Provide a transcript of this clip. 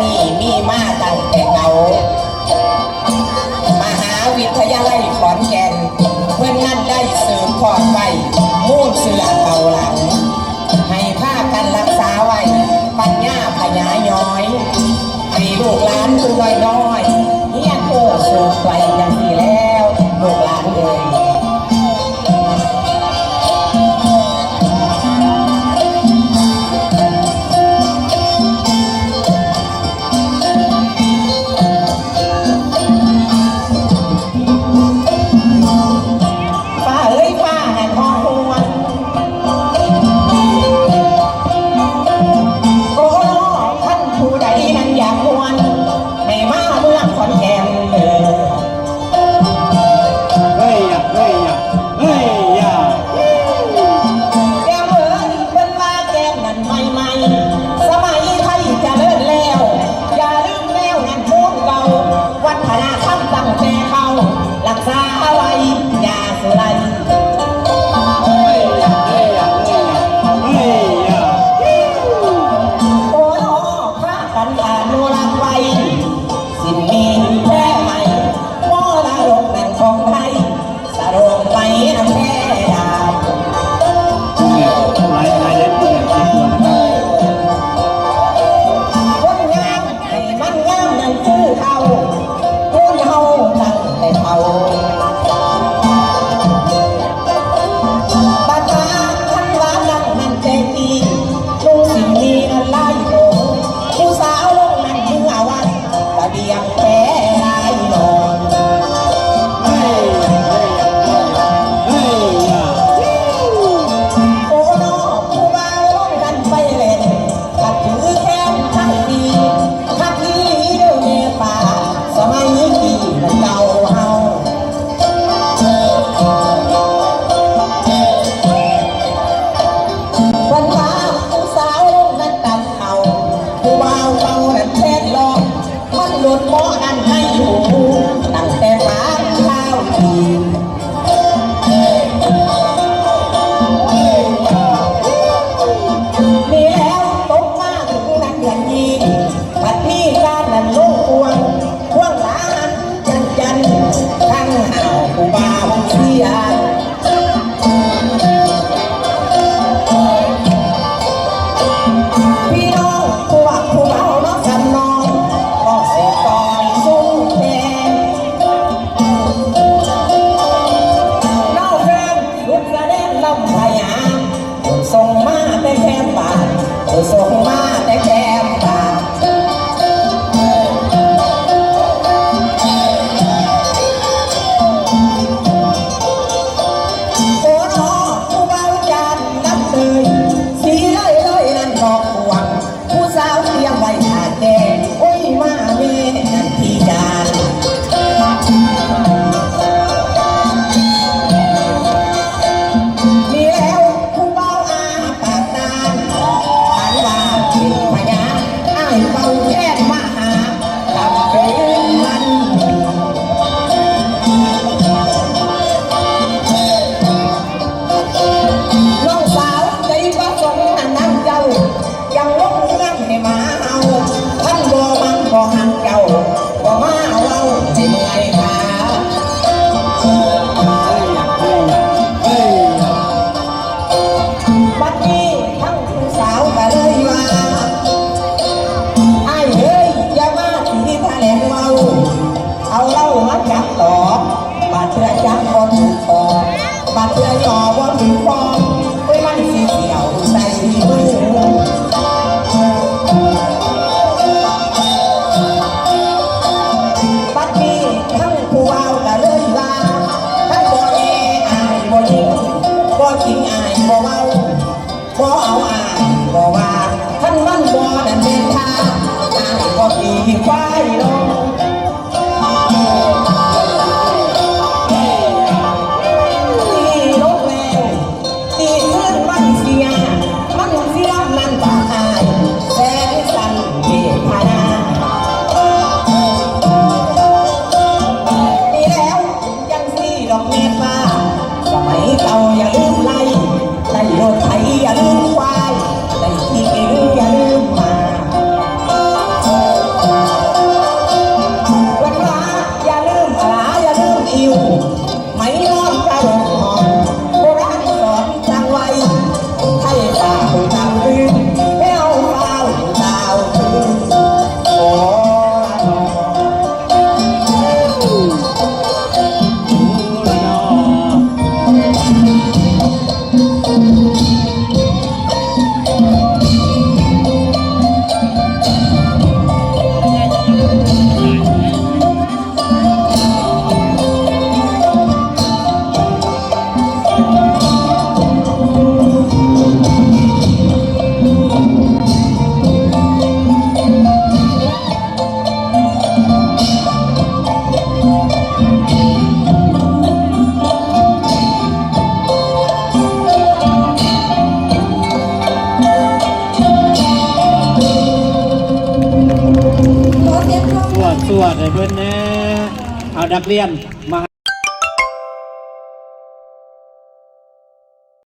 นี่มีมาตั้งแต่เก่ามหาวิทยาลัยขอนแก่นเพื่อนนั่นได้เสริมขอดไว้มูลเสือเก่าหลัง ให้ภาพกันรักษาไว้ ปัญญาพญาย้อยให้ลูกหลานตัวน้อยเฮียโอสูงไกลยังเดี Yeah. นั่นให้อยู่ตั้งแต่ฟ้ากข้าวที สวดให้เพิ่นแน่เอาดักเรียน